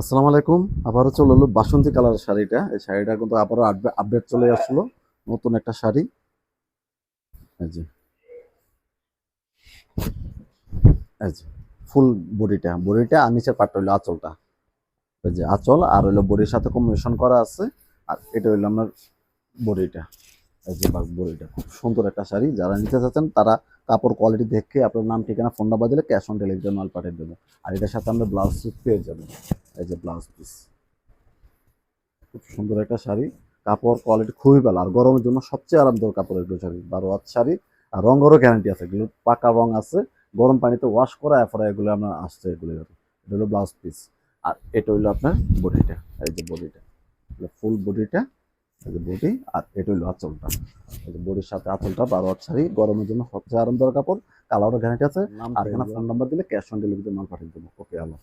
আসসালামু আলাইকুম। আবারও চলে এলো বাসন্তী কালারের শাড়িটা। এই শাড়িটা কিন্তু আবারও আপডেট চলে আসলো। নতুন একটা শাড়ি। ফুল বডিটা। বডিটা আর নিচের পাটটা হইল আঁচলটা। এই যে আঁচল আর হইল বডির সাথে কম্বিনেশন করা আছে। আর এটা হইল আপনার বডিটা। এই যে বডিটা। খুব সুন্দর একটা শাড়ি। যারা নিতে চাচ্ছেন, তারা কাপড় কোয়ালিটি দেখে আপনার নাম, ঠিকানা ফোন নাম্বার দিলে ক্যাশ অন ডেলিভারি মাল পাঠিয়ে দেবো। আর এটার সাথে আমরা ব্লাউজ পেয়ে যাব। এই যে ব্লাউজ পিস খুব সুন্দর একটা শাড়ি। কাপড় কোয়ালিটি খুবই ভালো। আর গরমের জন্য সবচেয়ে আরামদায়ক কাপড়ের এগুলো শাড়ি। বারো হাত শাড়ি। আর রঙেরও গ্যারান্টি আছে। এগুলো পাকা রং আছে। গরম পানিতে ওয়াশ করা এরপরে এগুলো আপনার আসছে এগুলো। এটা হলো ব্লাউজ পিস আর এটা হইল আপনার বডিটা এই যে বডিটা ফুল বডিটা এই যে বডি আর এটা হইল আঁচলটা। এই যে বডির সাথে আঁচলটা বারো হাত শাড়ি। গরমের জন্য সবচেয়ে আরামদায়ক কাপড়। কালারও গ্যারান্টি আছে। আর এখানে ফোন নাম্বার দিলে ক্যাশ অন ডেলিভারিতে মাল পাঠিয়ে দেবো। ওকে আল্লাহ।